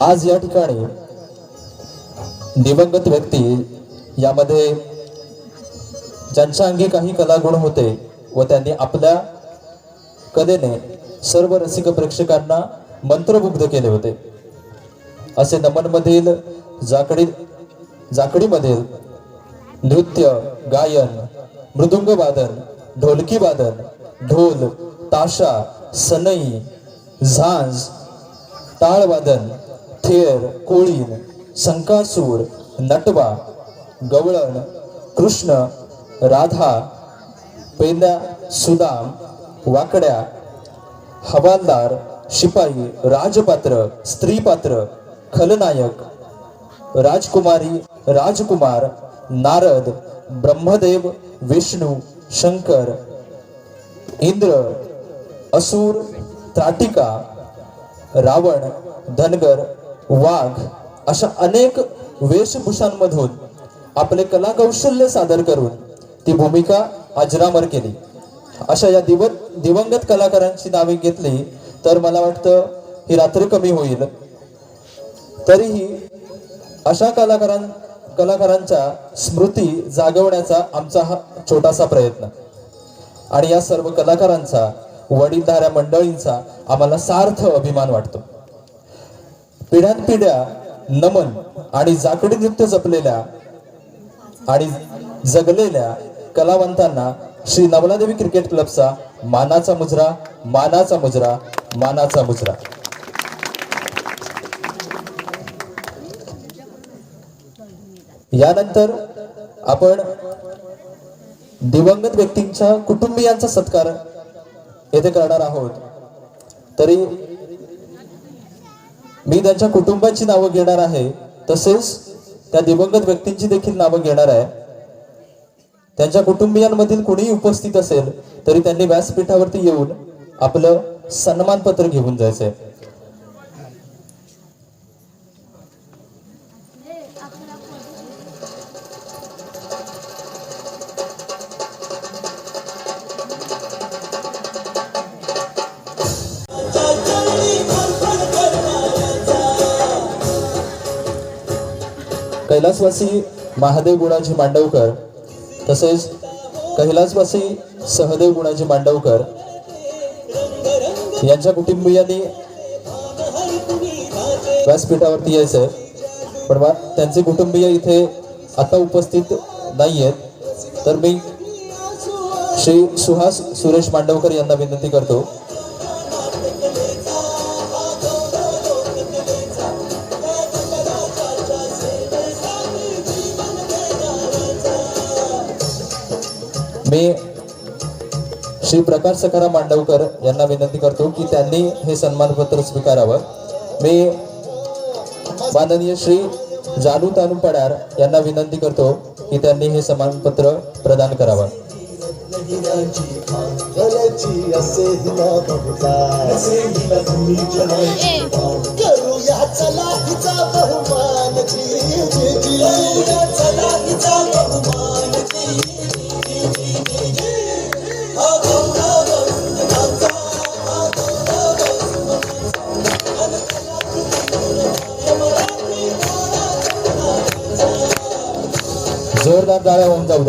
आज या ठिकाणी दिवंगत व्यक्ती यामध्ये ज्यांच्या अंगी काही कलागुण होते व त्यांनी आपल्या कलेने सर्व रसिक प्रेक्षकांना मंत्रमुग्ध केले होते. असे नमनमधील जाकडी जाकडीमधील नृत्य गायन मृदुंग वादन ढोलकी वादन ढोल ताशा सनई झांज टाळवादन थेर कोळीन संकासूर नटवा गवळण कृष्ण राधा पेंद्या सुदाम वाकड्या हवालदार शिपाई राजपात्र स्त्रीपात्र खलनायक राजकुमारी राजकुमार नारद ब्रह्मदेव विष्णू शंकर इंद्र असुर त्राटिका रावण धनगर वाघ अशा अनेक वेशभूषांमधून आपले कलाकौशल्य सादर करून ती भूमिका अजरामर केली. अशा या दिव दिवंगत कलाकारांची नावे घेतली तर मला वाटतं ही रात्र कमी होईल. तरीही अशा कलाकारां कलाकारांच्या स्मृती जागवण्याचा आमचा हा छोटासा प्रयत्न. आणि या सर्व कलाकारांचा वडीलधाऱ्या मंडळींचा आम्हाला सार्थ अभिमान वाटतो. पिढ्यानपिढ्या नमन आणि जाकडी नृत्य जपलेल्या आणि जगलेल्या कलावंतांना श्री नवलादेवी क्रिकेट क्लबचा मानाचा मुजरा मानाचा मुजरा मानाचा मुजरा. यानंतर आपण दिवंगत व्यक्तींच्या कुटुंबियांचा सत्कार येथे करणार आहोत. तरी मी त्यांच्या कुटुंबाची नावं घेणार आहे. तसेच त्या दिवंगत व्यक्तींची देखील नावं घेणार आहे. त्यांच्या कुटुंबियांमधील कुणीही उपस्थित असेल तरी त्यांनी व्यासपीठावरती येऊन आपलं सन्मानपत्र घेऊन जायचंय. कैलासवासी महादेव गुणाजी मांडवकर तसेच कैलासवासी सहदेव गुणाजी मांडवकर यांच्या कुटुंबियांनी व्यासपीठावरती यायचंय. पण वा- त्यांचे कुटुंबीय इथे आता उपस्थित नाही आहेत तर मी श्री सुहास सुरेश मांडवकर यांना विनंती करतो. मी श्री प्रकाश सखाराम मांडवकर यांना विनंती करतो की त्यांनी हे सन्मानपत्र स्वीकारावं. मी माननीय श्री जानू तानू पडार यांना विनंती करतो की त्यांनी हे सन्मानपत्र प्रदान करावं. चला टाळ्या होऊन जाऊ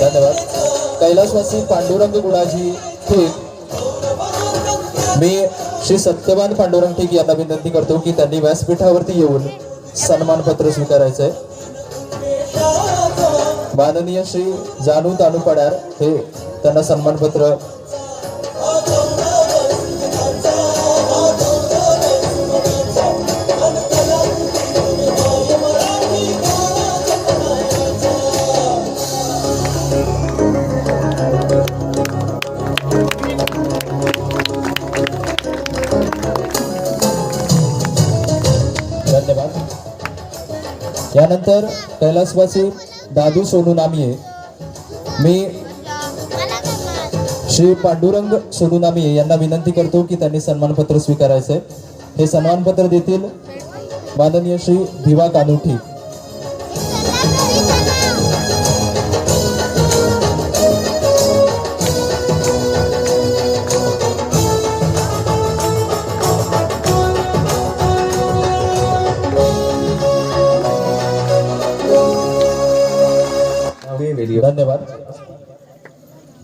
धन्यवाद. कैलासवासी पांडुरंग गुणाजी ठीक. मी श्री सत्यवान पांडुरंग ठीक यांना विनंती करतो की त्यांनी व्यासपीठावरती येऊन सन्मानपत्र स्वीकारायचंय. माननीय श्री जानू तानू पडार हे त्यांना सन्मानपत्र त्यानंतर कैलासवासी दादू सोनू नामिये. मी श्री पांडुरंग सोनू नामिये यांना विनंती करतो की त्यांनी सन्मानपत्र स्वीकारायचे हे सन्मानपत्र देतील माननीय श्री भिवा कानुठी.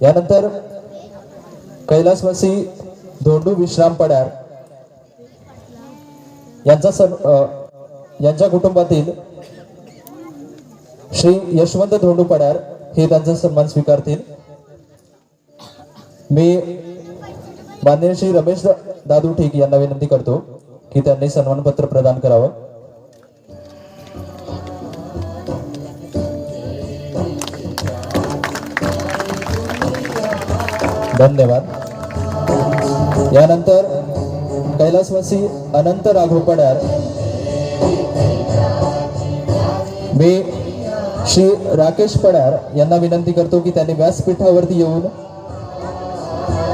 यानंतर कैलासवासी धोंडू विश्राम पडार यांचा सर यांच्या कुटुंबातील श्री यशवंत धोंडू पडार हे त्यांचा सन्मान स्वीकारतील. मी माननीय श्री रमेश दादू ठीक यांना विनंती करतो की त्यांनी सन्मानपत्र प्रदान करावं. धन्यवाद. यानंतर कैलासवासी अनंत राघव पडार मी श्री राकेश पडार यांना विनंती करतो की त्यांनी व्यासपीठावरती येऊन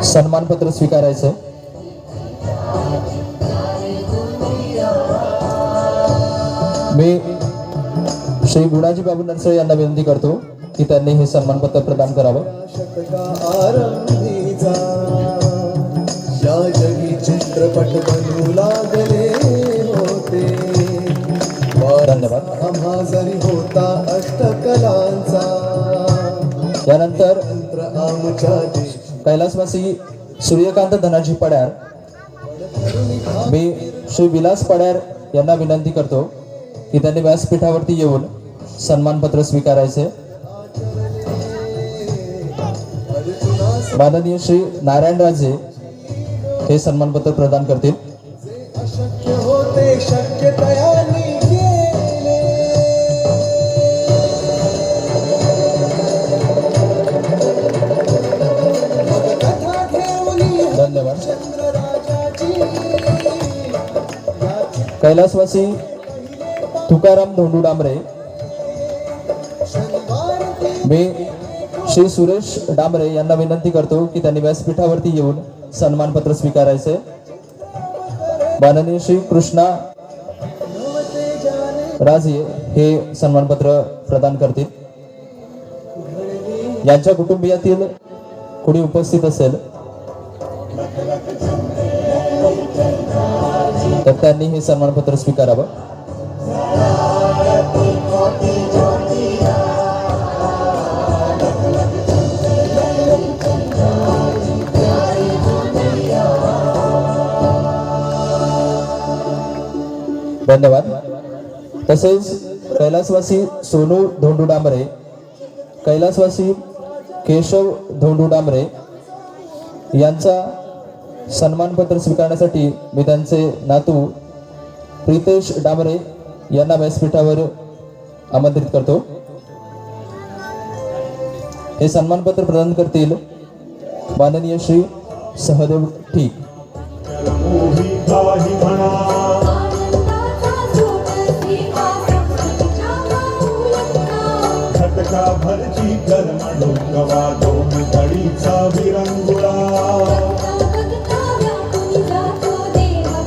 सन्मानपत्र स्वीकारायचं. मी श्री गुणाजी बाबू नरसळे यांना विनंती करतो. की त्यांनी हे सन्मानपत्र प्रदान करावं. चित्रपट बनू लागले होते. धन्यवाद. होता अष्टकलांचा यानंतर तंत्र आमच्या देश कैलासवासी सूर्यकांत धनाजी पड्यार. मी श्री विलास पड्यार यांना विनंती करतो की त्यांनी व्यासपीठावरती येऊन सन्मानपत्र स्वीकारायचे. माननीय श्री नारायणराजे हे सन्मानपत्र प्रदान करतील. धन्यवाद. कैलासवासी तुकाराम धोंडू डांबरे मी श्री सुरेश डांबरे यांना विनंती करतो की त्यांनी व्यासपीठावरती येऊन सन्मानपत्र स्वीकारायचे. माननीय श्री कृष्णा राजे हे सन्मानपत्र प्रदान करतील. यांच्या कुटुंबियातील कोणी उपस्थित असेल तर त्यांनी हे सन्मानपत्र स्वीकारावं. धन्यवाद. तसेच कैलासवासी सोनू धोंडू डांबरे कैलासवासी केशव धोंडू डांबरे यांचा सन्मानपत्र स्वीकारण्यासाठी मी त्यांचे नातू प्रितेश डांबरे यांना व्यासपीठावर आमंत्रित करतो. हे सन्मानपत्र प्रदान करतील माननीय श्री सहदेव ठीक. विरंगुळा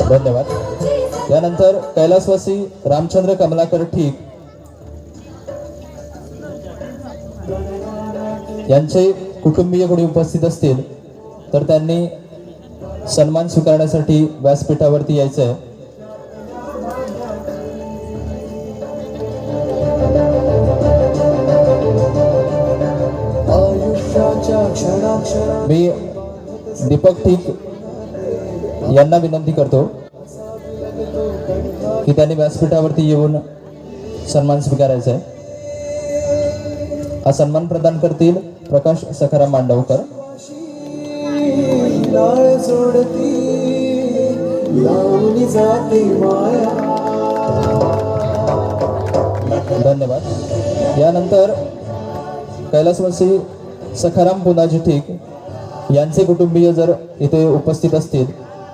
धन्यवाद. यानंतर कैलासवासी रामचंद्र कमलाकर ठीक. यांचे कुटुंबीय कोणी उपस्थित असतील तर त्यांनी सन्मान स्वीकारण्यासाठी व्यासपीठावरती यायचं आहे दीपक ठीक यांना विनंती करतो की त्यांनी व्यासपीठावरती येऊन सन्मान स्वीकारायचा आहे. हा सन्मान प्रदान करतील प्रकाश सखाराम मांडवकर. धन्यवाद. यानंतर कैलासवासी सखाराम पुनाजी ठीक यांचे कुटुंबीय जर इथे उपस्थित असतील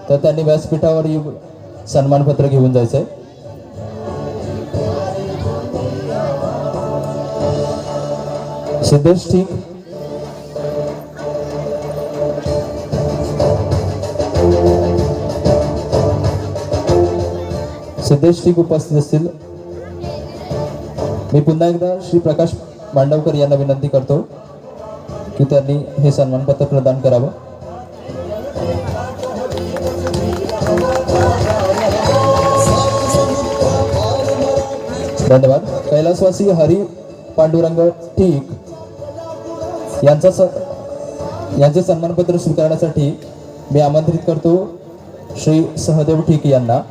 तर त्यांनी व्यासपीठावर येऊन सन्मानपत्र घेऊन जायचं आहे सिद्धेश ठीक. सिद्धेश ठीक उपस्थित असतील. मी पुन्हा एकदा श्री प्रकाश मांडवकर यांना विनंती करतो. की त्यांनी हे सन्मानपत्र प्रदान करावं. धन्यवाद. कैलासवासी हरी पांडुरंग ठीक यांचा स यांचे सन्मानपत्र स्वीकारण्यासाठी मी आमंत्रित करतो श्री सहदेव ठीक यांना.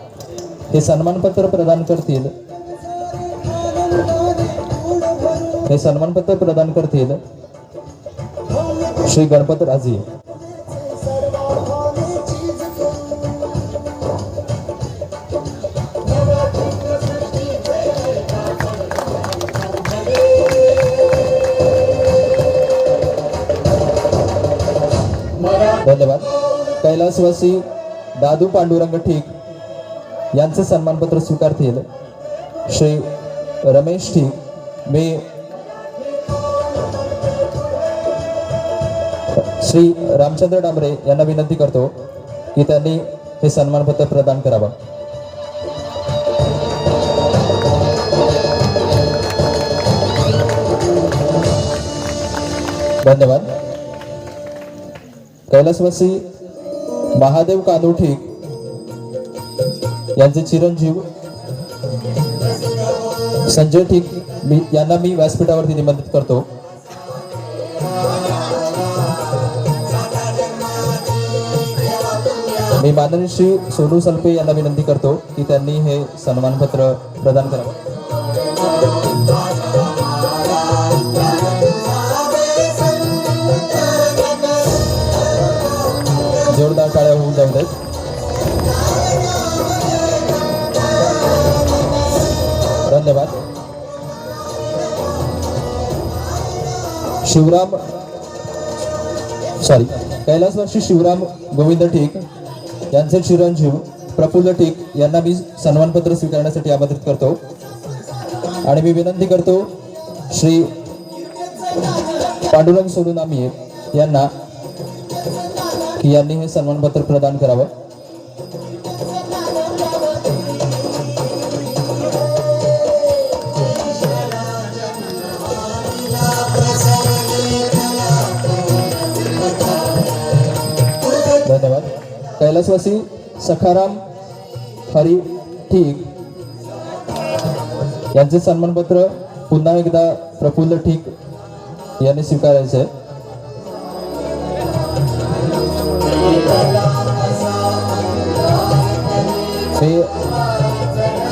हे सन्मानपत्र प्रदान करतील. हे सन्मानपत्र प्रदान करतील. श्री गणपत राजी. धन्यवाद. कैलासवासी दादू पांडुरंग ठीक यांचे सन्मानपत्र स्वीकारतील. श्री रमेश ठीक. मी श्री रामचंद्र डांबरे यांना विनंती करतो की त्यांनी हे सन्मानपत्र प्रदान करावं. धन्यवाद. कैलासवासी महादेव कानोठी ठीक यांचे चिरंजीव संजय ठीक मी यांना मी व्यासपीठावरती निमंत्रित करतो. मी माननीय श्री सोनू सलपे यांना विनंती करतो की त्यांनी हे सन्मानपत्र प्रदान करावं. जोरदार टाळ्या होऊन जाऊ देत. धन्यवाद. शिवराम सॉरी कैलासवासी शिवराम गोविंद ठीक. यांचे चिरंजीव प्रफुल्ल टिक यांना मी सन्मानपत्र स्वीकारण्यासाठी आमंत्रित करतो. आणि मी विनंती करतो श्री पांडुरंग सोडून आम्ही यांना की यांनी हे सन्मानपत्र प्रदान करावं. कैलासवासी सखाराम हरी ठीक. यांचे सन्मानपत्र पुन्हा एकदा प्रफुल्ल ठीक यांनी स्वीकारायचे आहे.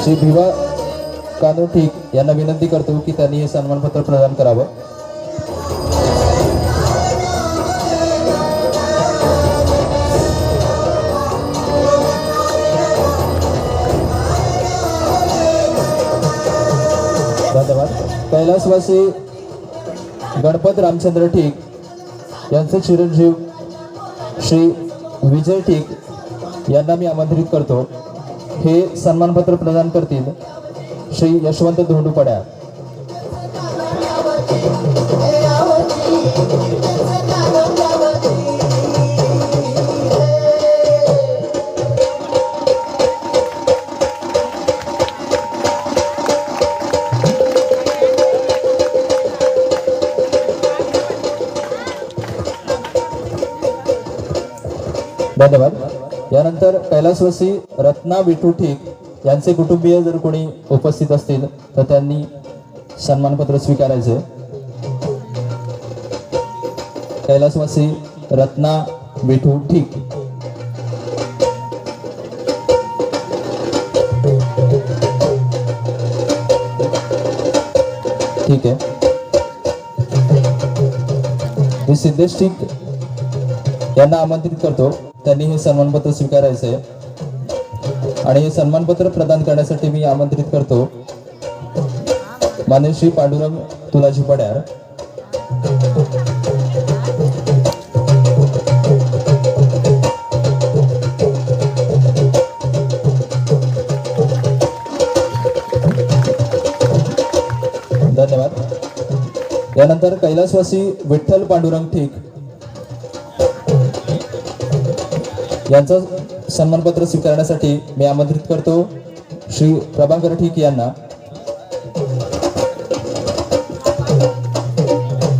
श्री भिवा कानू ठीक यांना विनंती करतो की त्यांनी हे सन्मानपत्र प्रदान करावं. कैलासवासी गणपत रामचंद्र ठीक यांचे चिरंजीव श्री विजय ठीक यांना मी आमंत्रित करतो. हे सन्मानपत्र प्रदान करतील श्री यशवंत धोंडू पड्या धन्यवाद. यानंतर कैलासवासी रत्ना विठू ठीक यांचे कुटुंबीय जर कोणी उपस्थित असतील तर त्यांनी सन्मानपत्र स्वीकारायचे. कैलासवासी रत्ना विठू ठीक. ठीक आहे. मी सिद्धेश ठीक यांना आमंत्रित करतो. त्यांनी हे सन्मानपत्र स्वीकारायचे आहे. आणि हे सन्मानपत्र प्रदान करण्यासाठी मी आमंत्रित करतो. मान्य श्री पांडुरंग तुलाजी पड्यार धन्यवाद. यानंतर कैलासवासी विठ्ठल पांडुरंग ठीक. यांचं सन्मानपत्र स्वीकारण्यासाठी मी आमंत्रित करतो. श्री प्रभाकर ठीक यांना.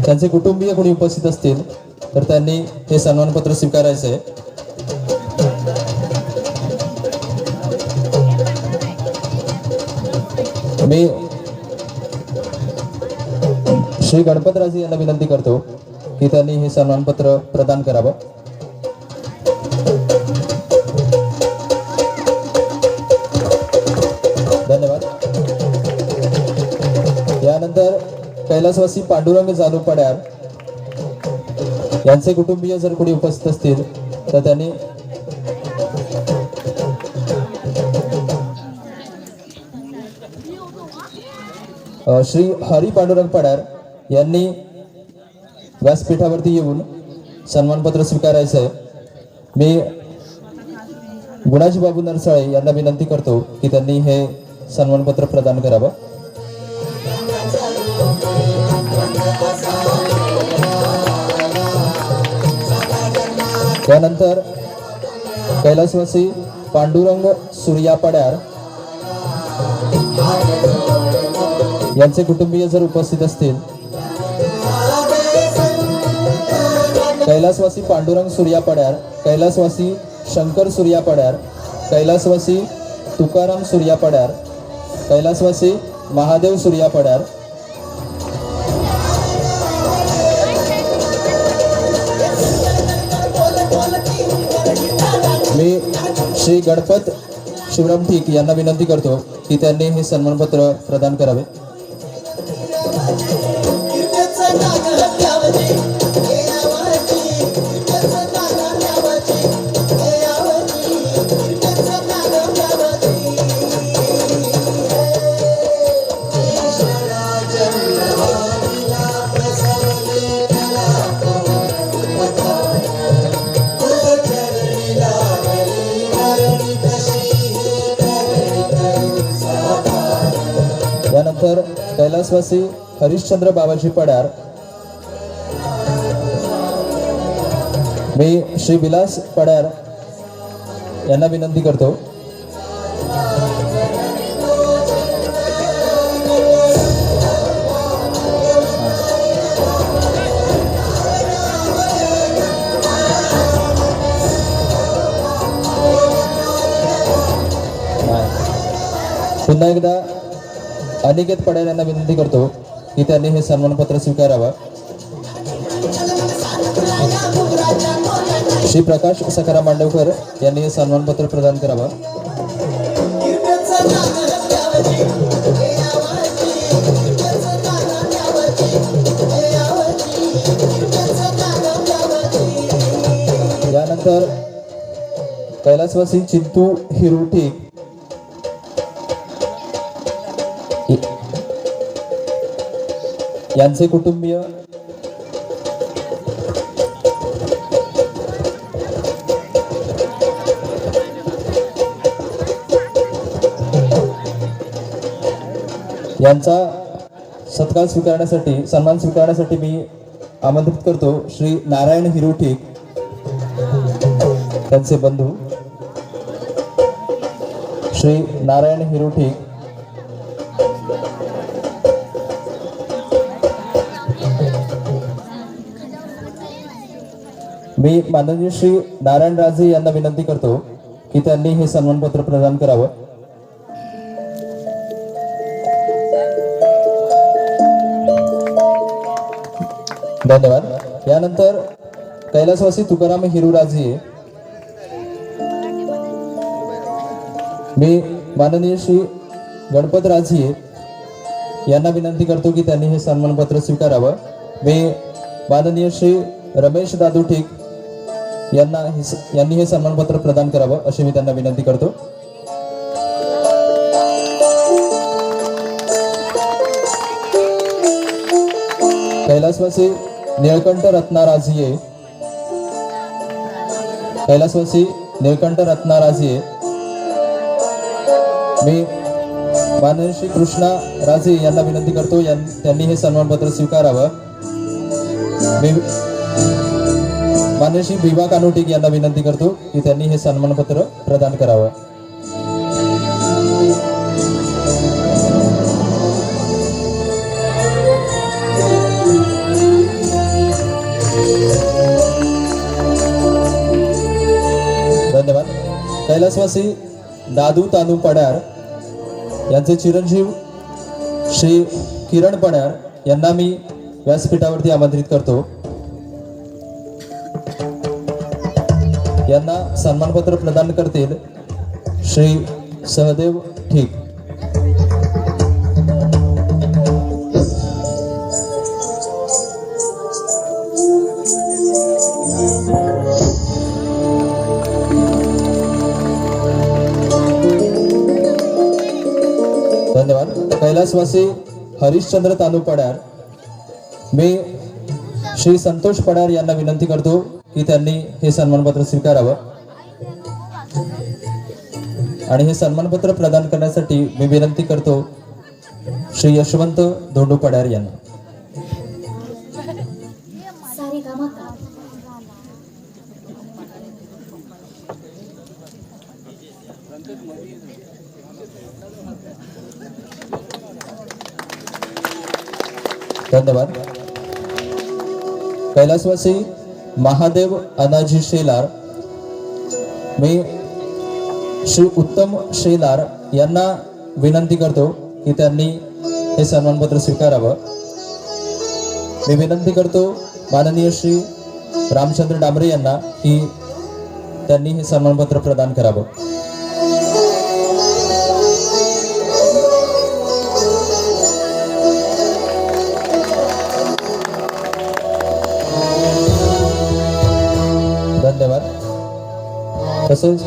त्यांचे कुटुंबीय कोणी उपस्थित असतील तर त्यांनी हे सन्मानपत्र स्वीकारायचे आहे. मी श्री गणपतराजे यांना विनंती करतो की त्यांनी हे सन्मानपत्र प्रदान करावं. कैलासवासी पांडुरंग जालू पड्यार यांचे कुटुंबीय जर कोणी उपस्थित असतील तर त्यांनी श्री हरी पांडुरंग पडार यांनी व्यासपीठावरती येऊन सन्मानपत्र स्वीकारायचं आहे मी गुणाजी बाबू नरसाळे यांना विनंती करतो की त्यांनी हे सन्मानपत्र प्रदान करावं. त्यानंतर कैलासवासी पांडुरंग सूर्या पड्यार यांचे कुटुंबीय जर उपस्थित असतील कैलासवासी पांडुरंग सूर्या पड्यार कैलासवासी शंकर सूर्या पड्यार कैलासवासी तुकाराम सूर्या पड्यार कैलासवासी महादेव सूर्या पड्यार मी श्री गणपत शिवराम ठीक यांना विनंती करतो की त्यांनी हे सन्मानपत्र प्रदान करावे. कैलासवासी हरिश्चंद्र बाबाजी पडार मी श्री विलास पडार यांना विनंती करतो. पुन्हा एकदा अनिकेत पडेल यांना विनंती करतो की त्यांनी हे सन्मानपत्र स्वीकारावं. श्री प्रकाश सखाराम मांडवकर यांनी हे सन्मानपत्र प्रदान करावं. यानंतर कैलासवासी चिंतू हिरुटी यांचे कुटुंबीय. यांचा सत्कार स्वीकारण्यासाठी सन्मान स्वीकारण्यासाठी मी आमंत्रित करतो श्री नारायण हिरुठीक त्यांचे बंधू. श्री नारायण हिरुठी मी माननीय श्री नारायण राजे यांना विनंती करतो की त्यांनी हे सन्मानपत्र प्रदान करावं. धन्यवाद. यानंतर कैलासवासी तुकाराम हिरुराजे. मी माननीय श्री गणपत राजे यांना विनंती करतो की त्यांनी हे सन्मानपत्र स्वीकारावं. मी माननीय श्री रमेश दादू ठीक यांना हे यांनी हे सन्मानपत्र प्रदान करावं अशी मी त्यांना विनंती करतो. कैलासवासी निळकंठ रत्नाराजिये कैलासवासी निळकंठ रत्नाराजिये मी माननीय श्री कृष्णा राजे यांना विनंती करतो त्यांनी हे सन्मानपत्र स्वीकारावं. मी मान्य श्री भीमा कानोटिक यांना विनंती करतो की त्यांनी हे सन्मानपत्र प्रदान करावं. धन्यवाद. कैलासवासी दादू तानू पडार यांचे चिरंजीव श्री किरण पडार यांना मी व्यासपीठावरती आमंत्रित करतो. यांना सन्मानपत्र प्रदान करतील. श्री सहदेव ठीक. धन्यवाद. कैलासवासी हरिश्चंद्र तालुक पडार मी श्री संतोष पडार यांना विनंती करतो. की त्यांनी हे सन्मानपत्र स्वीकारावं. आणि हे सन्मानपत्र प्रदान करण्यासाठी मी विनंती करतो श्री यशवंत धोंडू पडार यांना. धन्यवाद. कैलासवासी महादेव अनाजी शेलार मी श्री उत्तम शेलार यांना विनंती करतो की त्यांनी हे सन्मानपत्र स्वीकारावं. मी विनंती करतो माननीय श्री रामचंद्र डांबरे यांना की त्यांनी हे सन्मानपत्र प्रदान करावं. तसेच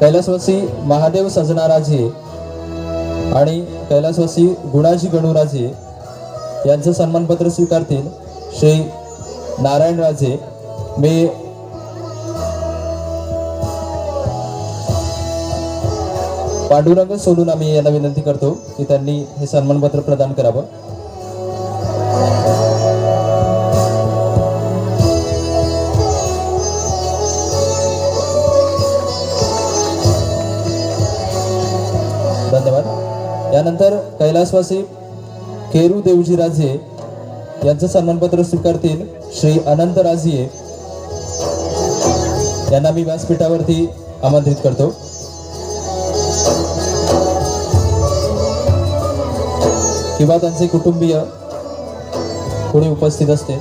कैलासवासी महादेव सजनाराजे आणि कैलासवासी गुणाजी गणुराजे यांचं सन्मानपत्र स्वीकारतील श्री नारायण राजे. मी पांडुरंग सोलून आम्ही यांना विनंती करतो की त्यांनी हे सन्मानपत्र प्रदान करावं. त्यानंतर कैलासवासी केरू देवजीराजे यांचं सन्मानपत्र स्वीकारतील श्री अनंत राजे यांना मी व्यासपीठावरती आमंत्रित करतो. किंवा त्यांचे कुटुंबीय कोणी उपस्थित असते.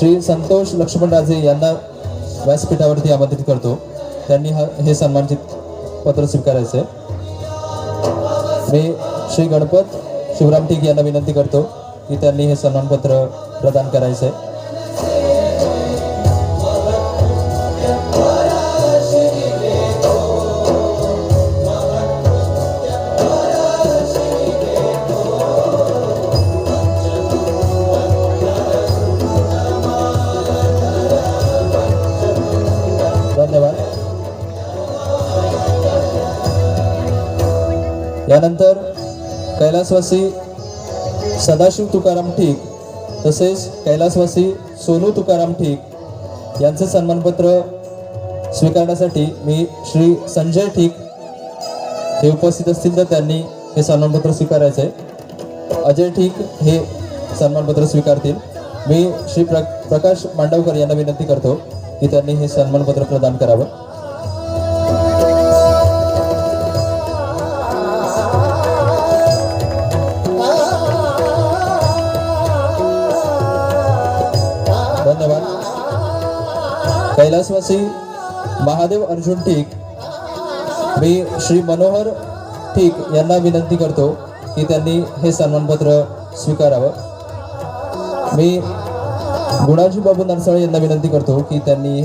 श्री संतोष लक्ष्मणराजे यांना व्यासपीठावरती आमंत्रित करतो. त्यांनी हा हे सन्मानित पत्र स्वीकारायचं मी श्री गणपत शिवराम टीक यांना विनंती करतो की त्यांनी हे सन्मानपत्र प्रदान करायचे आहे कैलासवासी सदाशिव तुकाराम ठीक तसेच कैलासवासी सोनू तुकाराम ठीक यांचं सन्मानपत्र स्वीकारण्यासाठी मी श्री संजय ठीक हे उपस्थित असतील तर त्यांनी हे सन्मानपत्र स्वीकारायचे आहे अजय ठीक हे सन्मानपत्र स्वीकारतील. मी श्री प्र प्रकाश मांडवकर यांना विनंती करतो की त्यांनी हे सन्मानपत्र प्रदान करावं. कैलासवासी महादेव अर्जुन ठीक. मी श्री मनोहर ठीक यांना विनंती करतो की त्यांनी हे सन्मानपत्र स्वीकारावं. मी गुणाजी बाबू नरसाळे यांना विनंती करतो की त्यांनी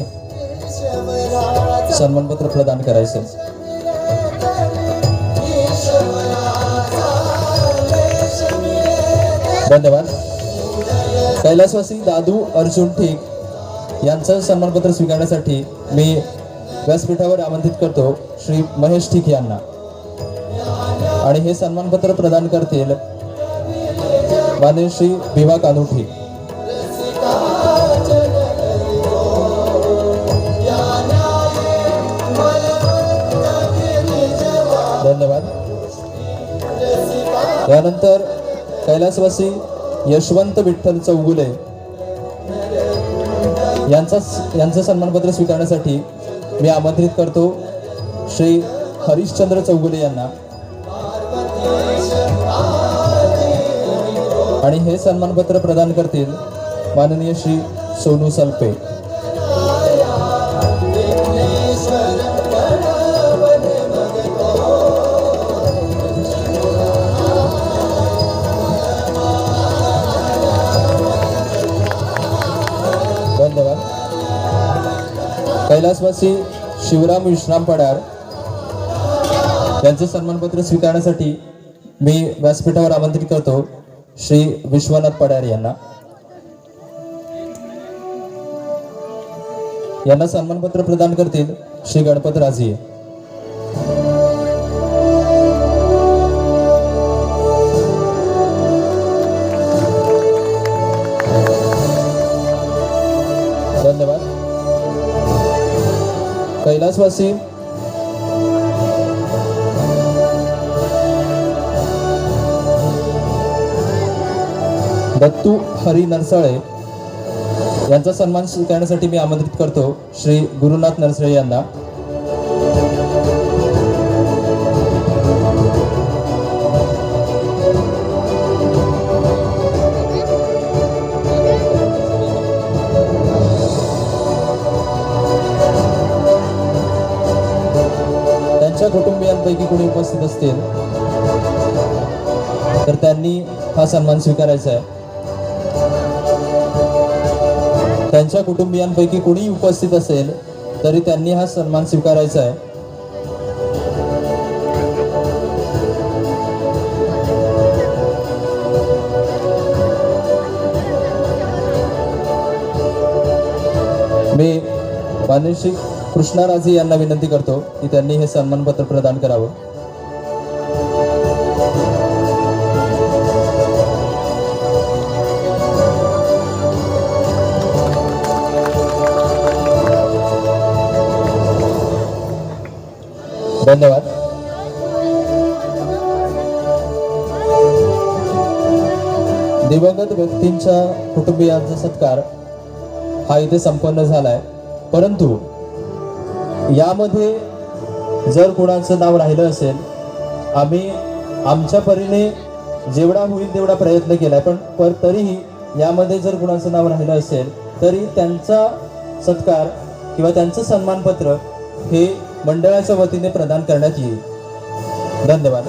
सन्मानपत्र प्रदान करायचं. धन्यवाद. कैलासवासी दादू अर्जुन ठीक यांचं सन्मानपत्र स्वीकारण्यासाठी मी व्यासपीठावर आमंत्रित करतो श्री महेश ठीक यांना. आणि हे सन्मानपत्र प्रदान करतील मान्य श्री भिवा कानुठी. धन्यवाद. यानंतर कैलासवासी यशवंत विठ्ठल चौगुले यांचा यांचं सन्मानपत्र स्वीकारण्यासाठी मी आमंत्रित करतो श्री हरिश्चंद्र चौगुले यांना. आणि हे सन्मानपत्र प्रदान करतील माननीय श्री सोनू सल्पे. कैलासवासी शिवराम विश्राम पडार यांचे सन्मानपत्र स्वीकारण्यासाठी मी व्यासपीठावर आमंत्रित करतो. श्री विश्वनाथ पडार यांना. यांना सन्मानपत्र प्रदान करतील श्री गणपत राजे कैलासवासी दत्तू हरी नरसाळे यांचा सन्मान करण्यासाठी मी आमंत्रित करतो श्री गुरुनाथ नरसळे यांना. कुटुंबियांपैकी कोणी उपस्थित असतील? तर त्यांनी हा सन्मान स्वीकारायचा आहे. त्यांच्या कुटुंबियांपैकी कोणी उपस्थित असेल तरी त्यांनी हा सन्मान स्वीकारायचा आहे. मी माननीय श्री कृष्णाराजे यांना विनंती करतो की त्यांनी हे सन्मानपत्र प्रदान करावं. धन्यवाद. दिवंगत व्यक्तींच्या कुटुंबियांचा सत्कार हा इथे संपन्न झालाय. परंतु यामध्ये जर कोणाचं नाव राहिलं असेल आम्ही आमच्या परीने जेवढा होईल तेवढा प्रयत्न केला पण पर तरीही यामध्ये जर कुणाचं नाव राहिलं असेल तरी त्यांचा सत्कार किंवा त्यांचं सन्मानपत्र हे मंडळाच्या वतीने प्रदान करण्यात येईल. धन्यवाद.